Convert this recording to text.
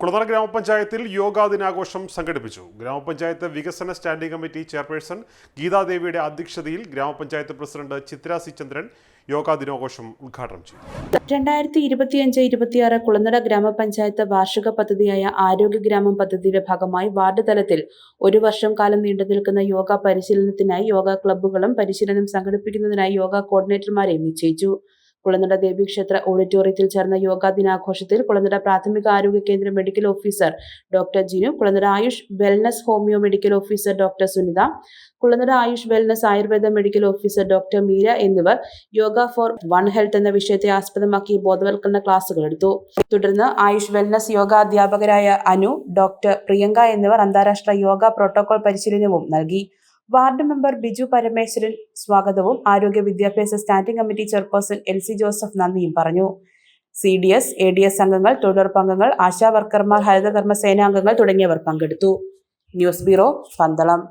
കുളനട ഗ്രാമപഞ്ചായത്തിൽ യോഗാ ദിനാഘോഷം സംഘടിപ്പിച്ചു. ഗ്രാമപഞ്ചായത്ത് വികസന സ്റ്റാൻഡിംഗ് കമ്മിറ്റി ചെയർപേഴ്സൺ ഗീതാദേവിയുടെ അധ്യക്ഷതയിൽ ഗ്രാമപഞ്ചായത്ത് പ്രസിഡന്റ് ചിത്ര സി ചന്ദ്രൻ യോഗാ ദിനാഘോഷം ഉദ്ഘാടനം ചെയ്തു. രണ്ടായിരത്തി ഇരുപത്തിയഞ്ച് ഇരുപത്തിയാറ് കുളനട ഗ്രാമപഞ്ചായത്ത് വാർഷിക പദ്ധതിയായ ആരോഗ്യ ഗ്രാമം പദ്ധതിയുടെ ഭാഗമായി വാർഡ് തലത്തിൽ ഒരു വർഷം കാലം നീണ്ടു നിൽക്കുന്ന യോഗ പരിശീലനത്തിനായി യോഗ ക്ലബ്ബുകളും പരിശീലനം സംഘടിപ്പിക്കുന്നതിനായി യോഗ കോർഡിനേറ്റർമാരെയും നിശ്ചയിച്ചു. കുളനട ദേവീക്ഷേത്ര ഓഡിറ്റോറിയത്തിൽ ചേർന്ന യോഗാ ദിനാഘോഷത്തിൽ കുളനട പ്രാഥമിക ആരോഗ്യ കേന്ദ്ര medical officer doctor Jinu Kulanada Ayush wellness homoeo medical officer doctor Sunitha Kulanada Ayush wellness Ayurveda medical officer doctor Meera എന്നിവർ യോഗ ഫോർ വൺ ഹെൽത്ത് എന്ന വിഷയത്തെ ആസ്പദമാക്കി ബോധവൽക്കരണ ക്ലാസുകൾ എടുത്തു. തുടർന്ന് ആയുഷ് വെൽനസ് യോഗ അധ്യാപകരായ അനു ഡോക്ടർ പ്രിയങ്ക എന്നിവർ അന്താരാഷ്ട്ര യോഗ പ്രോട്ടോകോൾ പരിശീലനവും നൽകി. വാർഡ് മെമ്പർ ബിജു പരമേശ്വരൻ സ്വാഗതവും ആരോഗ്യ വിദ്യാഭ്യാസ standing committee chairperson L C Joseph നന്ദിയും പറഞ്ഞു. C D S A D S അംഗങ്ങൾ തൊഴിലുറപ്പംഗങ്ങൾ ആശാ വർക്കർമാർ ഹരിതകർമ്മ സേനാംഗങ്ങൾ തുടങ്ങിയവർ പങ്കെടുത്തു. News bureau Pandalam.